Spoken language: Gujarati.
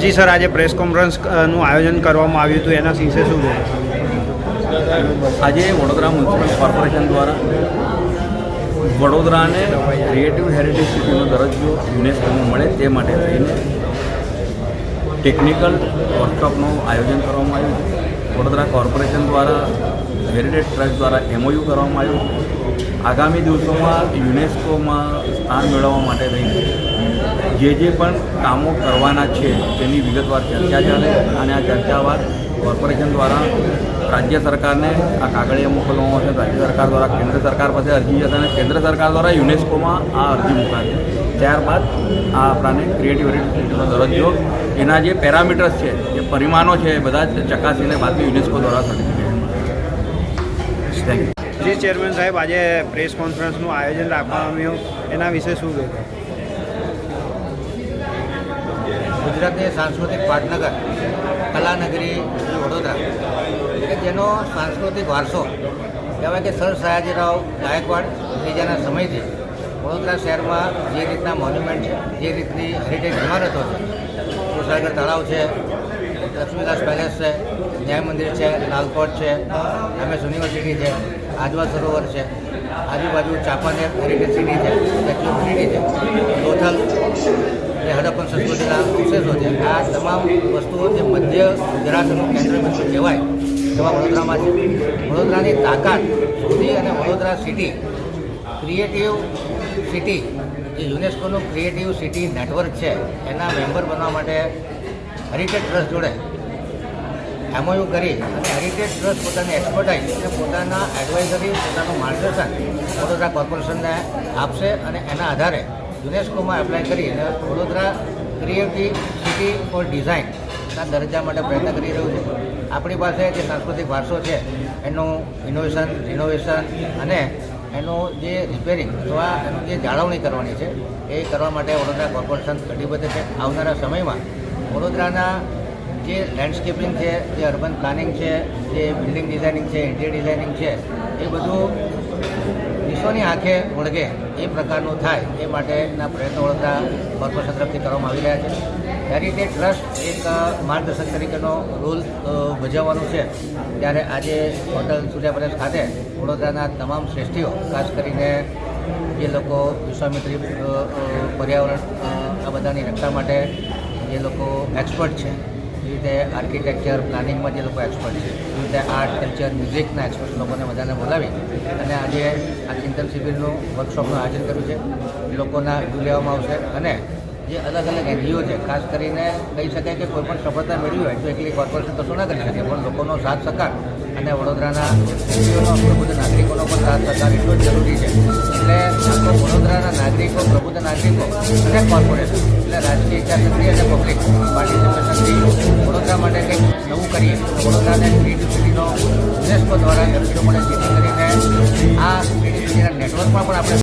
જી સર, આજે પ્રેસ કોન્ફરન્સનું આયોજન કરવામાં આવ્યું હતું. એના વિશે શું આજે વડોદરા મ્યુનિસિપલ કોર્પોરેશન દ્વારા વડોદરાને ક્રિએટિવ હેરિટેજ સિટીનો દરજ્જો યુનેસ્કોમાં મળે તે માટે થઈને ટેકનિકલ વર્કશોપનું આયોજન કરવામાં આવ્યું. વડોદરા કોર્પોરેશન દ્વારા હેરિટેજ ટ્રસ્ટ દ્વારા એમઓયુ કરવામાં આવ્યું. આગામી દિવસોમાં યુનેસ્કોમાં સ્થાન મેળવવા માટે થઈને જે જે પણ કામો કરવાના છે, તેની વિગતવાર ચર્ચા ચાલે અને આ ચર્ચા બાદ કોર્પોરેશન દ્વારા રાજ્ય સરકારને આ કાગળિયા મોકલવામાં આવશે. રાજ્ય સરકાર દ્વારા કેન્દ્ર સરકાર પાસે અરજી જશે અને કેન્દ્ર સરકાર દ્વારા યુનેસ્કોમાં આ અરજી મુકાશે. ત્યારબાદ આ આપણાને ક્રિએટિવ હેરિટેજનો દરજ્જો, એના જે પેરામીટર્સ છે, જે પરિમાણો છે, એ બધા ચકાસીને બાદમાં યુનેસ્કો દ્વારા certificate thank you ji, chairman સાહેબ, આજે પ્રેસ કોન્ફરન્સનું આયોજન રાખવામાં આવ્યું. એના વિશે શું કહેશો? ગુજરાતની સાંસ્કૃતિક પાટનગર, કલાનગરી વડોદરા કે જેનો સાંસ્કૃતિક વારસો, કહેવાય કે સર સયાજીરાવ ગાયકવાડ ત્રીજાના સમયથી વડોદરા શહેરમાં જે રીતના મોન્યુમેન્ટ છે, જે રીતની હેરિટેજ ઇમારતો છે સુસાગર તળાવ છે લક્ષ્મીદાસ પેલેસ છે, ન્યાય મંદિર છે, લાલકોટ છે, એમએસ યુનિવર્સિટી છે આજવા સરોવર છે, આજુબાજુ ચાપાનેર હેરિટેજ સિટી છે સ્ટેચ્યુ ઓફ યુનિટી છે લોથલ જે હડપ્પન સંસ્કૃતિના અવશેષો છે. આ તમામ વસ્તુઓ જે મધ્ય ગુજરાતનું કેન્દ્ર બિંદુ કહેવાય એવા વડોદરામાં છે. વડોદરાની તાકાત સુધી અને વડોદરા સિટી, ક્રિએટિવ સિટી, જે યુનેસ્કોનું ક્રિએટિવ સિટી નેટવર્ક છે, એના મેમ્બર બનવા માટે હેરિટેજ ટ્રસ્ટ જોડે. એમઓયુ કરી અને હેરિટેજ ટ્રસ્ટ પોતાની એક્સપર્ટાઇઝ અને પોતાના એડવાઇઝરી પોતાનું માર્ગદર્શન વડોદરા કોર્પોરેશનને આપશે અને એના આધારે યુનેસ્કોમાં એપ્લાય કરી અને વડોદરા ક્રિએટિવ સિટી ફોર ડિઝાઇનના દરજ્જા માટે પ્રયત્ન કરી રહ્યું છે. આપણી પાસે જે સાંસ્કૃતિક વારસો છે, એનું ઇનોવેશન રિનોવેશન અને એનું જે રિપેરિંગ અથવા એનું જે જાળવણી કરવાની છે, એ કરવા માટે વડોદરા કોર્પોરેશન કટિબદ્ધ છે. આવનારા સમયમાં વડોદરાના જે લેન્ડસ્કેપિંગ છે, જે અર્બન પ્લાનિંગ છે, જે બિલ્ડિંગ ડિઝાઇનિંગ છે ઇન્ટિરિયર ડિઝાઇનિંગ છે, એ બધું વિશ્વની આંખે વળગે એ પ્રકારનું થાય એ માટેના પ્રયત્નો વડોદરા કોર્પોરેશન તરફથી કરવામાં આવી રહ્યા છે. ત્યારે તે ટ્રસ્ટ એક માર્ગદર્શક તરીકેનો રોલ ભજવવાનો છે. ત્યારે આજે હોટલ સૂર્યા પેલેસ ખાતે વડોદરાના તમામ શ્રેષ્ઠીઓ, ખાસ કરીને જે લોકો વિશ્વામિત્રી પર્યાવરણ આ બધાની રક્ષા માટે જે લોકો એક્સપર્ટ છે. એ રીતે આર્કિટેક્ચર પ્લાનિંગમાં જે લોકો એક્સપર્ટ છે, એ રીતે આર્ટ કલ્ચર મ્યુઝિકના એક્સપર્ટ લોકોને બધાને બોલાવી અને આજે આ ચિંતન શિબિરનું વર્કશોપનું આયોજન કર્યું છે. લોકોના વ્યૂ લેવામાં આવશે અને જે અલગ અલગ એનજીઓ છે, ખાસ કરીને કહી શકાય કે કોઈ પણ સફળતા મેળવી હોય તો એકલી કોર્પોરેશન કશું ના કરી શકે? પણ લોકોનો સાથ સહકાર અને વડોદરાના પ્રબુદ્ધ નાગરિકોનો પણ સાથ સહકાર એટલો જ જરૂરી છે. એટલે આખો વડોદરાના નાગરિકો, પ્રબુદ્ધ નાગરિકો અને કોર્પોરેશન એટલે રાજકીય ઇચ્છાશક્તિ અને પબ્લિક પાર્ટિસિપેશનથી વડોદરા માટે કંઈક નવું કરીએ. વડોદરાને ક્રિએટિવ સિટીનો યુનેસ્કો દ્વારા વ્યક્તિઓ માટે જેથી કરીને આ સ્ટ્રીટ સિટીના નેટવર્કમાં પણ આપણે